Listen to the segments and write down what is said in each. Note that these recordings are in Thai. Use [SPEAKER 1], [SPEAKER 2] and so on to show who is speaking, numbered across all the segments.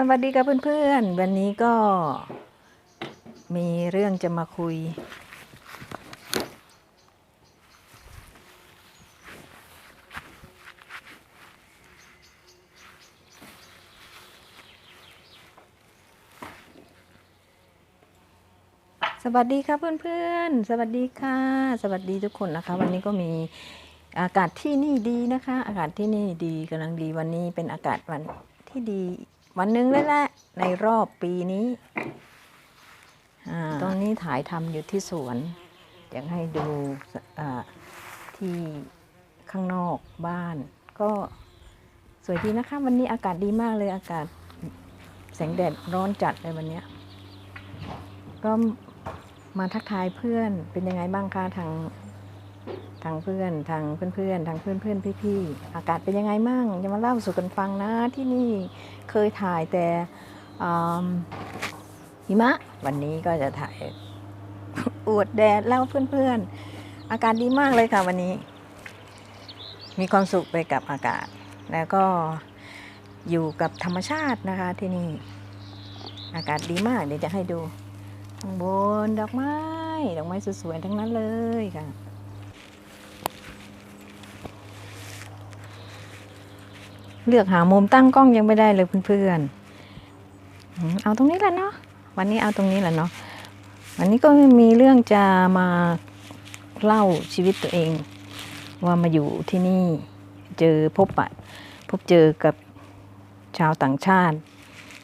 [SPEAKER 1] สวัสดีครับเพื่อนๆ วันนี้ก็มีเรื่องจะมาคุย สวัสดีครับเพื่อนๆ สวัสดีค่ะ สวัสดีทุกคนนะคะ วันนี้ก็มีอากาศที่นี่ดีนะคะ อากาศที่นี่ดีกำลังดีวันนี้เป็นอากาศวันที่ดี วันหนึ่งเลยแหละในรอบปีนี้อาตอนนี้ถ่ายทำอยู่ที่สวน อยากให้ดูอ่าที่ข้างนอกบ้าน ก็สวยดีนะคะ วันนี้อากาศดีมากเลยอากาศแสงแดดร้อนจัดเลยวันเนี้ยก็มาทักทายเพื่อนเป็นยังไงบ้างคะทาง ทางเพื่อนทางเพื่อนๆทางเพื่อนๆพี่ๆอากาศเป็นยังไงมั่งจะมาเล่าสู่กันฟังนะที่นี่เคยถ่ายแต่หิมะวันนี้ก็จะถ่ายอวดแดดเล่าเพื่อนๆ อากาศดีมากเลยค่ะวันนี้ มีความสุขไปกับอากาศ แล้วก็อยู่กับธรรมชาตินะคะที่นี่ อากาศดีมากเดี๋ยวจะให้ดูข้างบนดอกไม้ดอกไม้สวยๆทั้งนั้นเลยค่ะ เลือกหามุมตั้งกล้องยังไม่ได้เลยเพื่อนๆเอาตรงนี้แหละเนาะวันนี้เอาตรงนี้แหละเนาะวันนี้ก็มีเรื่องจะมาเล่าชีวิตตัวเอง ว่ามาอยู่ที่นี่เจอพบปะพบเจอกับชาวต่างชาติ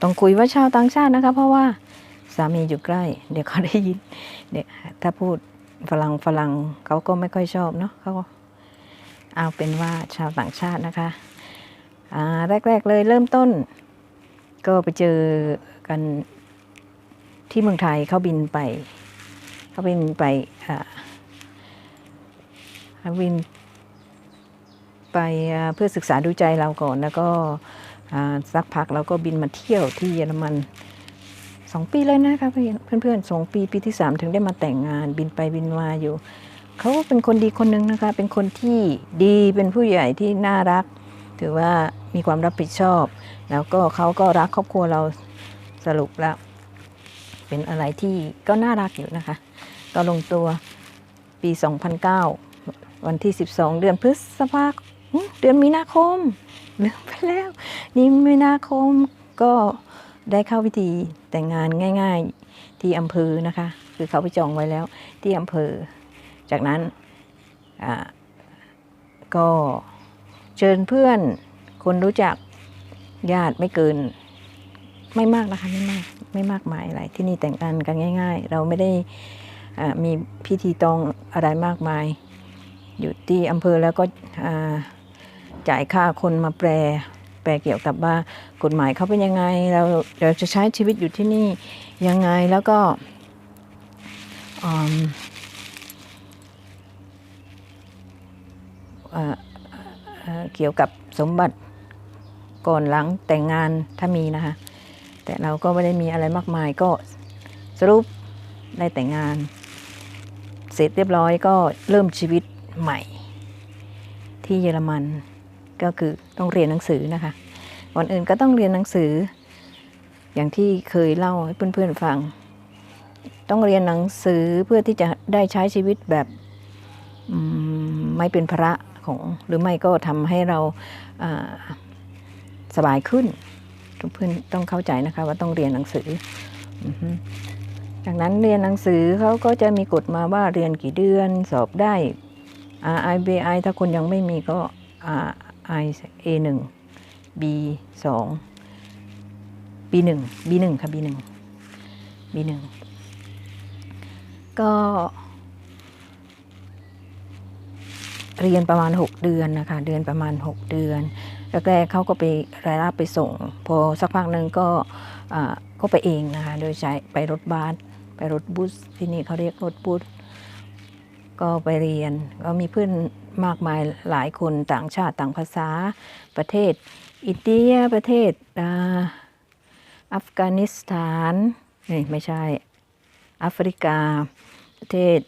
[SPEAKER 1] ต้องคุยว่าชาวต่างชาตินะคะ เพราะว่าสามีอยู่ใกล้ เดี๋ยวเขาได้ยินเดี๋ยวถ้าพูดฝรั่งฝรั่งเขาก็ไม่ค่อยชอบเนาะเขาเอาเป็นว่าชาวต่างชาตินะคะ แรก ๆ เลยเริ่มต้น ก็ไปเจอกันที่เมืองไทยเขาบินไปเขาบินไปเขาบินไปเพื่อศึกษาดูใจเราก่อน แล้วก็สักพักเราก็บินมาเที่ยวที่เยอรมันสองปีเลยนะคะเพื่อนเพื่อนๆสองปีปีที่สามถึงได้มาแต่งงานบินไปบินมาอยู่เขาเป็นคนดีคนหนึ่งนะคะ เป็นคนที่ดีเป็นผู้ใหญ่ที่น่ารัก ถือว่า มีความรับผิดชอบ แล้วก็เขาก็รักครอบครัวเราสรุปแล้ว เป็นอะไรที่ก็น่ารักอยู่นะคะ ก็ลงตัวปี 2009 วันที่ 12 เดือนพฤษภาคมเดือนมีนาคมลืมไปแล้ว นี่มีนาคมก็ได้เข้าพิธีแต่งงานง่าย ๆที่อำเภอนะคะ คือเขาไปจองไว้แล้วที่อำเภอ จากนั้นก็เชิญเพื่อน คนรู้จักญาติไม่เกิน ไม่มากนะคะไม่มากไม่มากมายอะไร ที่นี่แต่งงานกันง่าย ๆ เราไม่ได้มีพิธีตองอะไรมากมาย อยู่ที่อำเภอแล้วก็จ่ายค่าคนมาแปล แปลเกี่ยวกับว่ากฎหมายเขาเป็นยังไง เราเราจะใช้ชีวิตอยู่ที่นี่ยังไงแล้วก็เกี่ยวกับสมบัติ ก่อนหลังแต่งงานถ้ามีนะคะ แต่เราก็ไม่ได้มีอะไรมากมายก็สรุปได้แต่งงาน เสร็จเรียบร้อยก็เริ่มชีวิตใหม่ ที่เยอรมันก็คือต้องเรียนหนังสือนะคะก่อนอื่นก็ต้องเรียนหนังสือ อย่างที่เคยเล่าให้เพื่อนๆฟัง ต้องเรียนหนังสือเพื่อที่จะได้ใช้ชีวิตแบบไม่เป็นภาระของหรือไม่ก็ทำให้เราา สบายขึ้นทุกเพื่อนต้องเข้าใจนะคะ ว่าต้องเรียนหนังสือจากนั้นเรียนหนังสือเขาก็จะมีกฎมาว่าเรียนกี่เดือนสอบได้ RI BI ถ้าคนยังไม่มีก็ RI A 1 B 2 B 1 B 1 ค่ะ B 1 B 1 ก็ เรียนประมาณ 6 เดือนนะคะ เดือนประมาณ 6 เดือน แรกๆเขาก็ไปรายรับไปส่ง พอสักพักหนึ่งก็ก็ไปเองนะคะโดยใช้ไปรถบัสไปรถบัสที่นี่เขาเรียกรถบัสก็ไปเรียนก็มีเพื่อนมากมายหลายคนต่างชาติต่างภาษาประเทศ อินเดียประเทศอัฟกานิสถานนี่ไม่ใช่แอฟริกาประเทศ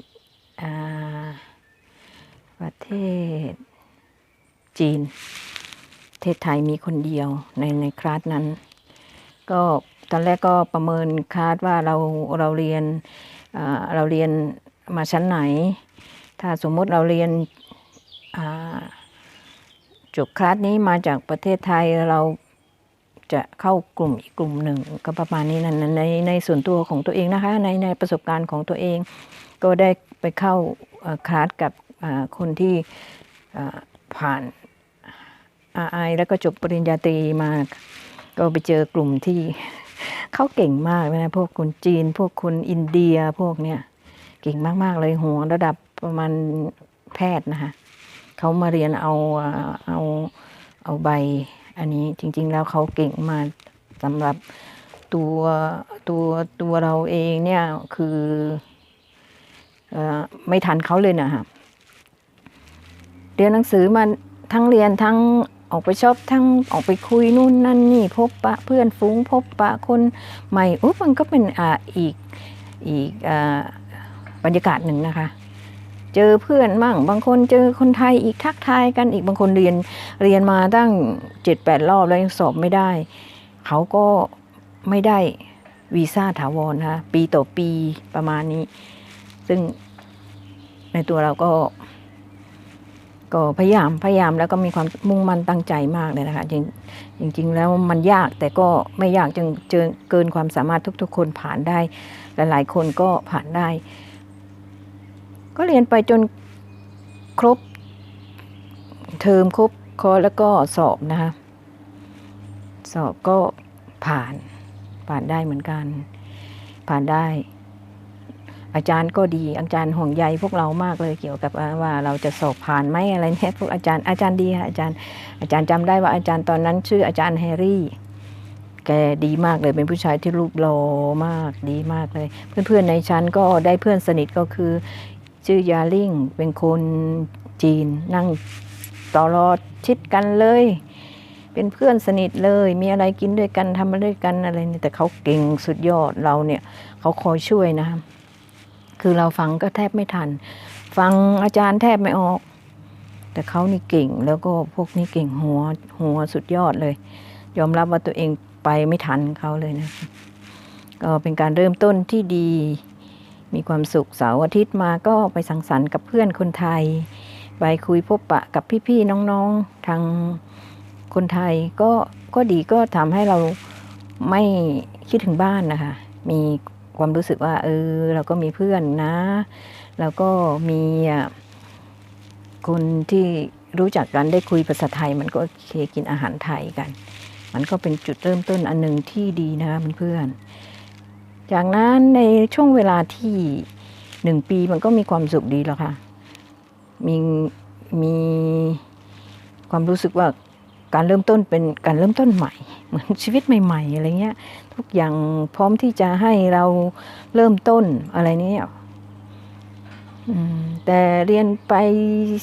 [SPEAKER 1] ประเทศจีน ทศไทยมีคนเดียวในในคลาสนั้น ก็ตอนแรกก็ประเมินคลาดว่าเราเราเรียนเราเรียนมาชั้นไหน ถ้าสมมติเราเรียนจบคลาสนี้มาจากประเทศไทยเราจะเข้ากลุ่มอีกกลุ่มหนึ่งก็ประมาณนี้นั่นในในส่วนตัวของตัวเองนะคะในในประสบการณ์ของตัวเอง ก็ได้ไปเข้าคลาสกับคนที่ผ่าน RI แล้วก็จบปริญญาตรีมา ก็ไปเจอกลุ่มที่เขาเก่งมากนะพวกคนจีน พวกคนอินเดียพวกเนี้ยเก่งมาก ๆ เลยหัวระดับประมาณแพทย์นะคะเขามาเรียนเอาเอาเอาใบ อันนี้จริง ๆ แล้วเขาเก่งมาสำหรับตัวตัวตัวเราเองเนี่ยคืออไม่ทันเขาเลยนะคะเรียนหนังสือมาทั้งเรียนทั้ง ออกไปชอบทั้งออกไปคุยนู่นนั่นนี่พบปะเพื่อนฝูงพบปะคนใหม่อุ๊มันก็เป็นอ่าอีกอีกอ่าบรรยากาศหนึ่งนะคะ เจอเพื่อนมั่งบางคนเจอคนไทยอีกทักทายกันอีกบางคนเรียนเรียนมาตั้งเจ็ดแปดรอบแล้วยังสอบไม่ได้ เขาก็ไม่ได้วีซ่าถาวรนะคะปีต่อปีประมาณนี้ ซึ่งในตัวเราก็ ก็พยายามพยายามแล้วก็มีความมุ่งมั่นตั้งใจมากเลยนะคะจริงจริงแล้วมันยากแต่ก็ไม่ยากจนเจนเกินความสามารถทุก ๆ คนผ่านได้ หลาย ๆ คนก็ผ่านได้ ก็เรียนไปจนครบเทอมครบคอแล้วก็สอบนะคะสอบก็ผ่านผ่านได้เหมือนกัน ผ่านได้ อาจารย์ก็ดีอาจารย์ห่วงใยพวกเรามากเลยเกี่ยวกับว่าเราจะสอบผ่านไหมอะไรเนี่ยพวกอาจารย์อาจารย์ดีค่ะอาจารย์ อาจารย์จำได้ว่าอาจารย์ตอนนั้นชื่ออาจารย์แฮร์รี่ แกดีมากเลยเป็นผู้ชายที่รูปหล่อมากดีมากเลย เพื่อนๆในชั้นก็ได้เพื่อนสนิทก็คือ ชื่อยาลิ่งเป็นคนจีนนั่งต่อรอชิดกันเลย เป็นเพื่อนสนิทเลย มีอะไรกินด้วยกันทำมาด้วยกันอะไรเนี่ยแต่เขาเก่งสุดยอดเราเนี่ย เขาคอยช่วยนะ คือเราฟังก็แทบไม่ทัน ฟังอาจารย์แทบไม่ออก แต่เขานี่เก่งแล้วก็พวกนี้เก่งหัวหัวสุดยอดเลย ยอมรับว่าตัวเองไปไม่ทันเขาเลยนะก็เป็นการเริ่มต้นที่ดี มีความสุขเสาร์อาทิตย์มาก็ไปสังสรรค์กับเพื่อนคนไทย ไปคุยพบปะกับพี่ๆน้องๆทางคนไทยก็ก็ดีก็ทำให้เราไม่คิดถึงบ้านนะคะ มี ความรู้สึกว่า เออ เราก็มีเพื่อนนะ แล้วก็มีคนที่รู้จักกันได้คุยภาษาไทย มันก็โอเคกินอาหารไทยกัน มันก็เป็นจุดเริ่มต้นอันหนึ่งที่ดีนะคะเพื่อนจากนั้นในช่วงเวลาที่หนึ่งปีมันก็มีความสุขดีแล้วค่ะ มีมีความรู้สึกว่าการเริ่มต้นเป็นการเริ่มต้นใหม่ เหมือนชีวิตใหม่ ๆ อะไรเงี้ย ทุกอย่างพร้อมที่จะให้เราเริ่มต้นอะไรเนี้ยอืมแต่เรียนไป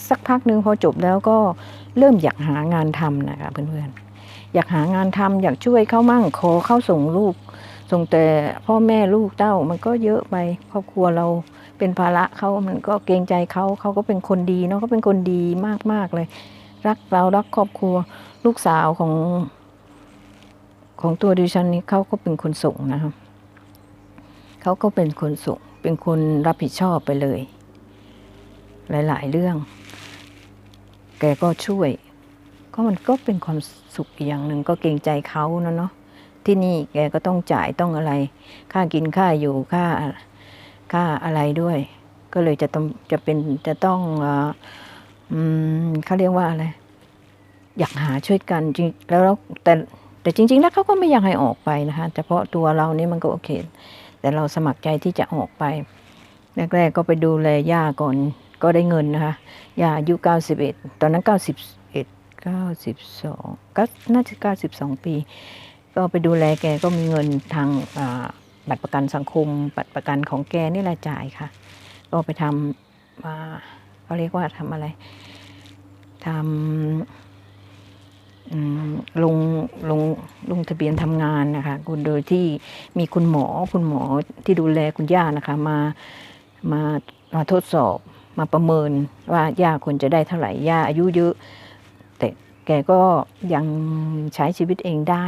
[SPEAKER 1] สักพักหนึ่งพอจบแล้วก็เริ่มอยากหางานทำนะคะเพื่อนๆ อยากหางานทำอยากช่วยเขามั่งขอเข้าส่งลูก ส่งแต่พ่อแม่ลูกเต้ามันก็เยอะไปครอบครัวเราเป็นภาระเขามันก็เกรงใจเขาเขาก็เป็นคนดีเนาะเขาเป็นคนดีมากๆเลย รักเรารักครอบครัวลูกสาวของ ของตัวดิฉันนี่เขาก็เป็นคนส่งนะครับเขาก็เป็นคนส่งเป็นคนรับผิดชอบไปเลย หลาย ๆ เรื่อง แกก็ช่วย ก็มันก็เป็นความสุขอย่างหนึ่งก็เกรงใจเขานะเนาะที่นี่แกก็ต้องจ่ายต้องอะไร ค่ากินค่าอยู่ค่าค่าอะไรด้วย ก็เลยจะต้องจะเป็นจะต้องเอออืมเขาเรียกว่าอะไรอยากหาช่วยกันจริงแล้วแต่ แต่จริง ๆ แล้วเขาก็ไม่อยากให้ออกไปนะคะเฉพาะตัวเรานี่มันก็โอเค แต่เราสมัครใจที่จะออกไปแรกๆก็ไปดูแลย่าก่อนก็ได้เงินนะคะย่าอายุ 91 ตอนนั้น 91 92ก็น่าจะ 92 ปี ก็ไปดูแลแกก็มีเงินทางบัตรประกันสังคม บัตรประกันของแกนี่แหละจ่ายค่ะ ก็ไปทำอ่าเขาเรียกว่าทำอะไรทำ ลงลงลงทะเบียนทำงานนะคะคุณโดยที่มีคุณหมอคุณหมอที่ดูแลคุณย่านะคะมามามาทดสอบมาประเมินว่าย่าควรจะได้เท่าไหร่ย่าอายุเยอะ แต่แกก็ยังใช้ชีวิตเองได้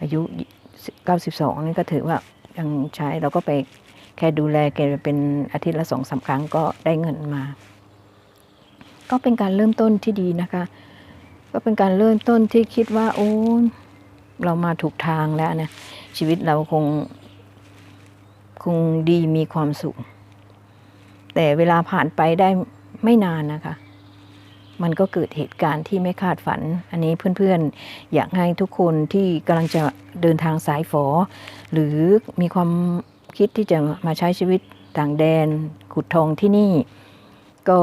[SPEAKER 1] อายุ 92 นี่ก็ถือว่ายังใช้เราก็ไปแค่ดูแลแกเป็นอาทิตย์ละสองสามครั้งก็ได้เงินมา ก็เป็นการเริ่มต้นที่ดีนะคะ ก็เป็นการเริ่มต้นที่คิดว่า โอ้เรามาถูกทางแล้วนะชีวิตเราคง คงดีมีความสุข แต่เวลาผ่านไปได้ไม่นานนะคะ มันก็เกิดเหตุการณ์ที่ไม่คาดฝัน อันนี้เพื่อนๆ อยากให้ทุกคนที่กำลังจะเดินทางสายฝอ หรือมีความคิดที่จะมาใช้ชีวิตต่างแดนขุดทองที่นี่ ก็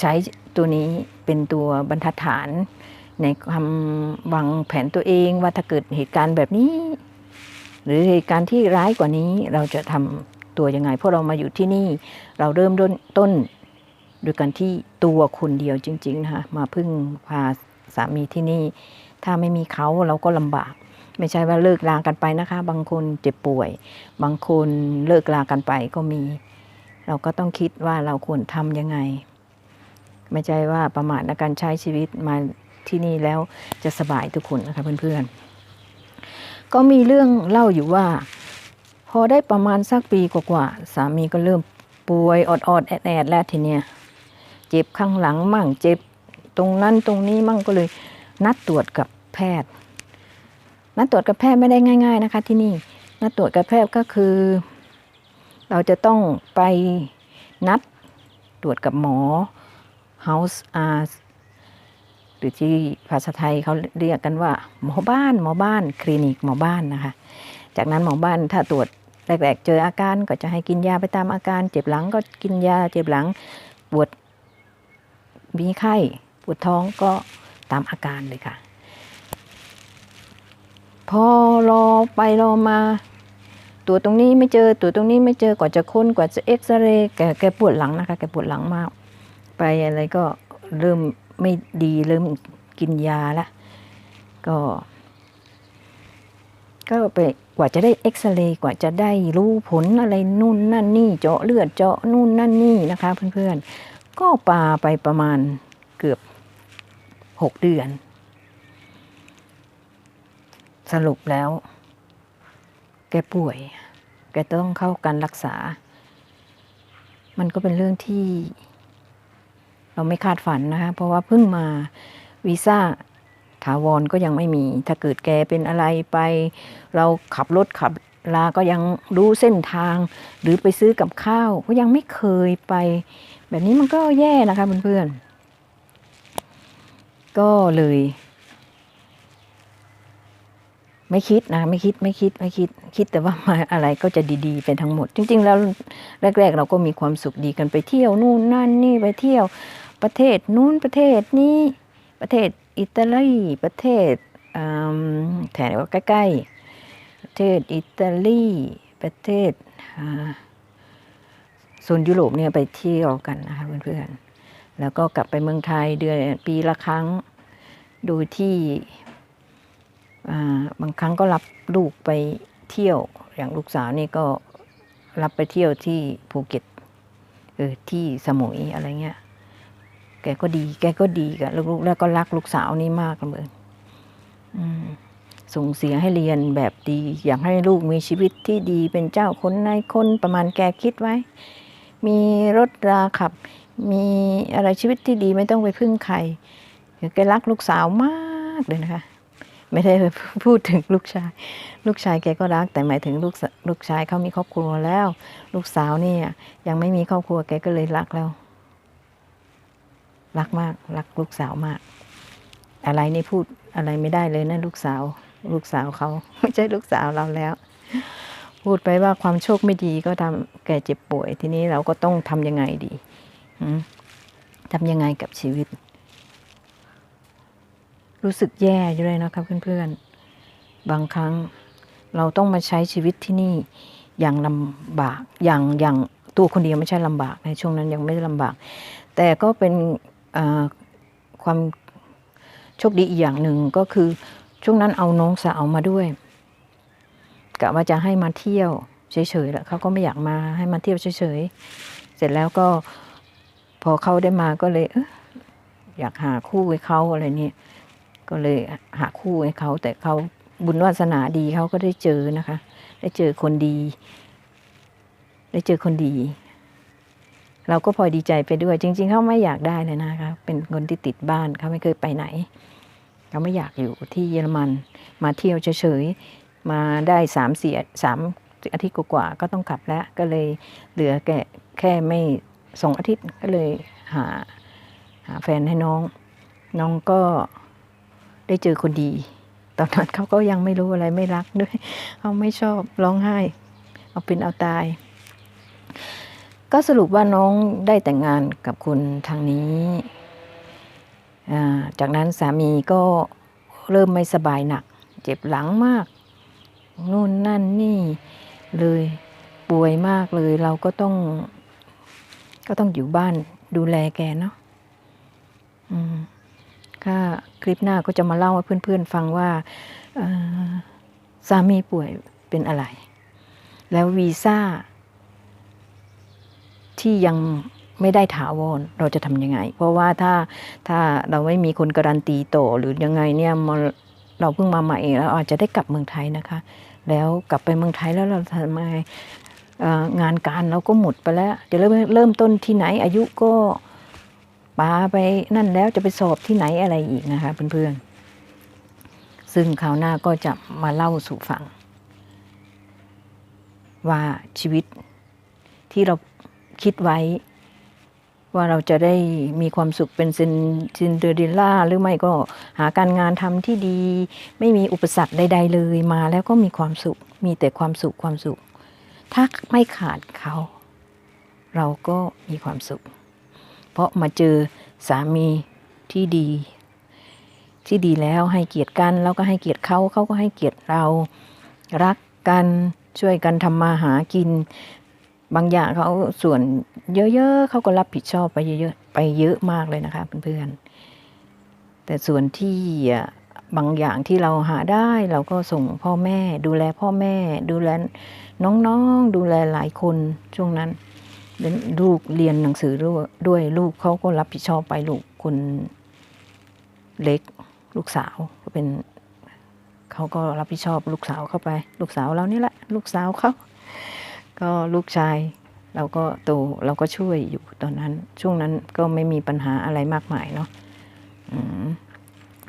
[SPEAKER 1] ใช้ตัวนี้เป็นตัวบรรทัดฐาน ในความวางแผนตัวเองว่าถ้าเกิดเหตุการณ์แบบนี้ หรือเหตุการณ์ที่ร้ายกว่านี้เราจะทำตัวยังไงเพราะเรามาอยู่ที่นี่ เราเริ่มต้นต้นโดยการที่ตัวคนเดียวจริงๆนะคะมาพึ่งพาสามีที่นี่ ถ้าไม่มีเขาเราก็ลำบาก ไม่ใช่ว่าเลิกลากันไปนะคะ บางคนเจ็บป่วย บางคนเลิกลากันไปก็มี เราก็ต้องคิดว่าเราควรทำยังไง ไม่ใช่ว่าประมาทในการใช้ชีวิตมา ที่นี่แล้วจะสบายทุกคนนะคะเพื่อนๆ ก็มีเรื่องเล่าอยู่ว่า พอได้ประมาณสักปีกว่าๆสามีก็เริ่มป่วยออดๆแอดๆแล้วทีเนี้ยเจ็บข้างหลังมั่งเจ็บตรงนั้นตรงนี้มั่งก็เลยนัดตรวจกับแพทย์ นัดตรวจกับแพทย์ไม่ได้ง่าย ๆนะคะ ที่นี่นัดตรวจกับแพทย์ก็คือ เราจะต้องไปนัดตรวจกับหมอ House r หรือที่ภาษาไทยเขาเรียกกันว่า หมอบ้านหมอบ้านคลินิกหมอบ้านนะคะ จากนั้นหมอบ้านถ้าตรวจแรกๆเจออาการก็จะให้กินยาไปตามอาการ เจ็บหลังก็กินยา เจ็บหลังปวดมีไข้ปวดท้องก็ตามอาการเลยค่ะ พอรอไปรอมาตัวตรงนี้ไม่เจอตัวตรงนี้ไม่เจอกว่าจะค้นกว่าจะเอ็กซเรย์แกแกปวดหลังนะคะ แกปวดหลังมาก ไปอะไรก็เริ่ม ไม่ดีเริ่มกินยาละก็ ก็ไปกว่าจะได้เอ็กซเรย์กว่าจะได้รู้ผลอะไรนู่นนั่นนี่ เจาะเลือดเจาะนู่นนั่นนี่นะคะ เพื่อนๆ ก็ปาไปประมาณเกือบหกเดือน สรุปแล้ว แกป่วย แกต้องเข้าการรักษา มันก็เป็นเรื่องที่ เราไม่คาดฝันนะคะเพราะว่าเพิ่งมาวีซ่าถาวรก็ยังไม่มี ถ้าเกิดแกเป็นอะไรไป เราขับรถขับลาก็ยังรู้เส้นทาง หรือไปซื้อกับข้าว ก็ยังไม่เคยไป แบบนี้มันก็แย่นะคะเพื่อนๆก็เลย ไม่คิดนะไม่คิดไม่คิดไม่คิด คิดแต่ว่ามาอะไรก็จะดีๆไปทั้งหมด จริง ๆ แล้วแรก ๆ เราก็มีความสุขดีกันไปเที่ยวนู่นนั่นนี่ไปเที่ยว ประเทศนู้นประเทศนี้ประเทศอิตาลีประเทศแถวใกล้ๆประเทศอิตาลีประเทศโซนยุโรปเนี่ยไปเที่ยวกันนะคะเพื่อนๆแล้วก็กลับไปเมืองไทยเดือนปีละครั้งโดยที่บางครั้งก็รับลูกไปเที่ยวอย่างลูกสาวนี่ก็รับไปเที่ยวที่ภูเก็ตเออที่สมุยอะไรเงี้ย แกก็ดี แกก็ดีกับลูกๆ แล้วก็รักลูกสาวนี่มากเลยอืมส่งเสียให้เรียนแบบดี อยากให้ลูกมีชีวิตที่ดีเป็นเจ้าคนนายคนประมาณแกคิดไว้ มีรถราขับ มีอะไรชีวิตที่ดีไม่ต้องไปพึ่งใครแกรักลูกสาวมากเลยนะคะ ไม่ได้พูดถึงลูกชาย ลูกชายแกก็รัก แต่หมายถึงลูกลูกชายเขามีครอบครัวแล้ว ลูกสาวเนี่ยยังไม่มีครอบครัวแกก็เลยรักแล้ว รักมาก รักลูกสาวมาก อะไรนี่พูดอะไรไม่ได้เลยนะลูกสาว ลูกสาวเขาไม่ใช่ลูกสาวเราแล้ว พูดไปว่าความโชคไม่ดีก็ทำแกเจ็บป่วย ทีนี้เราก็ต้องทำยังไงดีหืมทำยังไงกับชีวิต รู้สึกแย่อยู่เลยนะครับเพื่อนๆ บางครั้งเราต้องมาใช้ชีวิตที่นี่อย่างลำบากอย่างอย่างตัวคนเดียวไม่ใช่ลำบากในช่วงนั้นยังไม่ได้ลำบาก แต่ก็เป็น ความโชคดีอีกอย่างหนึ่งก็คือช่วงนั้นเอาน้องสาวมาด้วยกะว่าจะให้มาเที่ยวเฉยๆแหละเขาก็ไม่อยากมาให้มาเที่ยวเฉยๆเสร็จแล้วก็พอเขาได้มาก็เลยเอ๊ะอยากหาคู่ให้เขาอะไรนี่ก็เลยหาคู่ให้เขา แต่เขาบุญวาสนาดีเขาก็ได้เจอนะคะ ได้เจอคนดี ได้เจอคนดี เราก็พอดีใจไปด้วย จริง ๆ เขาไม่อยากได้เลยนะคะเป็นคนที่ติดบ้านเขาไม่เคยไปไหนเขาไม่อยากอยู่ที่เยอรมันมาเที่ยวเฉยๆมาได้สามสี่สามอาทิตย์กว่าก็ต้องกลับแล้วก็เลยเหลือแค่แค่ไม่สองอาทิตย์ก็เลยหาหาแฟนให้น้อง น้องก็ได้เจอคนดี ตอนนั้นเขาก็ยังไม่รู้อะไรไม่รักด้วยเขาไม่ชอบร้องไห้ เอาเป็นเอาตาย ก็สรุปว่าน้องได้แต่งงานกับคุณทางนี้าจากนั้นสามีก็เริ่มไม่สบายหนัก เจ็บหลังมาก นู่นนั่นนี่เลยป่วยมากเลยเราก็ต้อง ก็ต้องอยู่บ้านดูแลแกเนาะอืมก็คลิปหน้าก็จะมาเล่าให้เพื่อนๆฟังว่าสามีป่วยเป็นอะไร แล้ววีซ่า ที่ยังไม่ได้ถาวรเราจะทำยังไง เพราะว่าถ้าถ้าเราไม่มีคนการันตีต่อหรือยังไงเนี่ยเราเพิ่งมาใหม่แล้วอาจจะได้กลับเมืองไทยนะคะ แล้วกลับไปเมืองไทยแล้วเราทำไงเอ่องานการเราก็หมดไปแล้ว จะเริ่มเริ่มต้นที่ไหนอายุก็ปาไปนั่นแล้วจะไปสอบที่ไหนอะไรอีกนะคะเพื่อนๆ ซึ่งคราวหน้าก็จะมาเล่าสู่ฟัง ว่าชีวิตที่เรา คิดไว้ ว่าเราจะได้มีความสุขเป็นซินซินเดอเรลล่า หรือไม่ก็หาการงานทำที่ดี ไม่มีอุปสรรคใด ๆ เลยมาแล้วก็มีความสุข มีแต่ความสุขความสุข ถ้าไม่ขาดเขา เราก็มีความสุข เพราะมาเจอสามีที่ดี ที่ดีแล้วให้เกียรติกันแล้วก็ให้เกียรติเขาเขาก็ให้เกียรติเรารักกันช่วยกันทำมาหากิน บางอย่างเขาส่วนเยอะๆเขาก็รับผิดชอบไปเยอะๆไปเยอะมากเลยนะคะเพื่อนๆแต่ส่วนที่อะบางอย่างที่เราหาได้เราก็ส่งพ่อแม่ ดูแลพ่อแม่ ดูแลน้องๆ ดูแลหลายคนช่วงนั้นลูกเรียนหนังสือด้วยด้วยลูกเขาก็รับผิดชอบไปลูกคนเล็กลูกสาวก็เป็นเขาก็รับผิดชอบลูกสาวเข้าไป ลูกสาวเรานี่แหละ ลูกสาวเขา ก็ลูกชายเราก็โตเราก็ช่วยอยู่ตอนนั้น ช่วงนั้นก็ไม่มีปัญหาอะไรมากมายเนาะ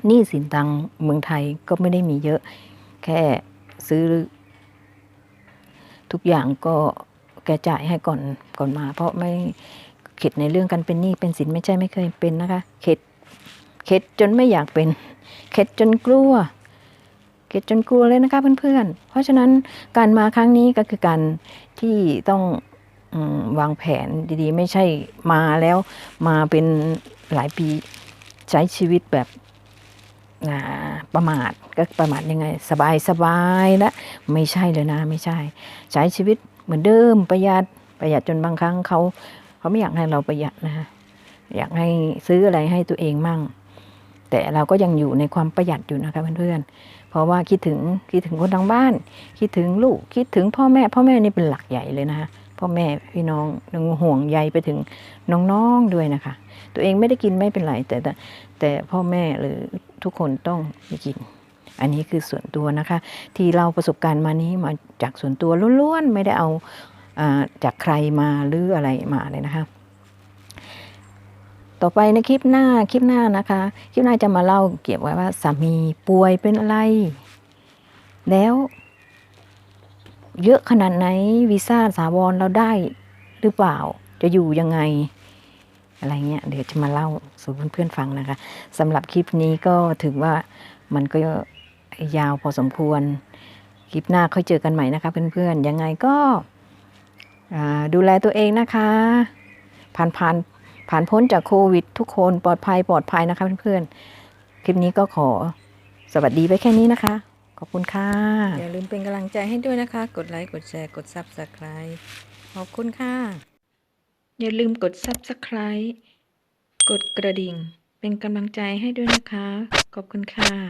[SPEAKER 1] หนี่สินตังเมืองไทยก็ไม่ได้มีเยอะ แค่ซื้อ ทุกอย่างก็แกจ่ายให้ก่อนก่อนมา เพราะไม่เข็ดในเรื่องการเป็นหนี้เป็นสินไม่ใช่ไม่เคยเป็นนะคะ เข็ดเข็ดจนไม่อยากเป็น เข็ดจนกลัว เข็ดจนกลัวเลยนะคะเพื่อนๆ เพราะฉะนั้นการมาครั้งนี้ก็คือการที่ต้องอวางแผนดีๆ ไม่ใช่มาแล้วมาเป็นหลายปีใช้ชีวิตแบบประมาทก็ประมาทยังไง สบายสบายนะไม่ใช่เลยนะ ไม่ใช่ ใช้ชีวิตเหมือนเดิมประหยัดประหยัดจนบางครั้งเขาเขาไม่อยากให้เราประหยัดนะคะอยากให้ซื้ออะไรให้ตัวเองมั่ง แต่เราก็ยังอยู่ในความประหยัดอยู่นะคะเพื่อนๆ เพราะว่าคิดถึงคิดถึงคนทางบ้าน คิดถึงลูกคิดถึงพ่อแม่ พ่อแม่นี่เป็นหลักใหญ่เลยนะคะพ่อแม่พี่น้องยังห่วงใยไปถึงน้องๆด้วยนะคะ ตัวเองไม่ได้กินไม่เป็นไรแต่แต่พ่อแม่หรือทุกคนต้องได้กิน อันนี้คือส่วนตัวนะคะ ที่เราประสบการณ์มานี้มาจากส่วนตัวล้วนๆไม่ได้เอาจากใครมาหรืออะไรมาเลยนะคะ ต่อไปในคลิปหน้าคลิปหน้านะคะ คลิปหน้าจะมาเล่าเกี่ยวกับว่าสามีป่วยเป็นอะไร แล้วเยอะขนาดไหนวีซ่าสาวรเราได้หรือเปล่าจะอยู่ยังไง อะไรเงี้ยเดี๋ยวจะมาเล่าสู่เพื่อนๆฟังนะคะสำหรับคลิปนี้ก็ถือว่ามันก็ยาวพอสมควร คลิปหน้าค่อยเจอกันใหม่นะคะ เพื่อนๆยังไงก็ดูแลตัวเองนะคะ ผ่านผ่าน ผ่านพ้นจากโควิด ทุกคนปลอดภัยปลอดภัยนะคะเพื่อนๆ คลิปนี้ก็ขอสวัสดีไว้แค่นี้นะคะ ขอบคุณค่ะ อย่าลืมเป็นกำลังใจให้ด้วยนะคะ กดไลค์กดแชร์กด Subscribe ขอบคุณค่ะ อย่าลืมกด Subscribe กดกระดิ่ง เป็นกำลังใจให้ด้วยนะคะ ขอบคุณค่ะ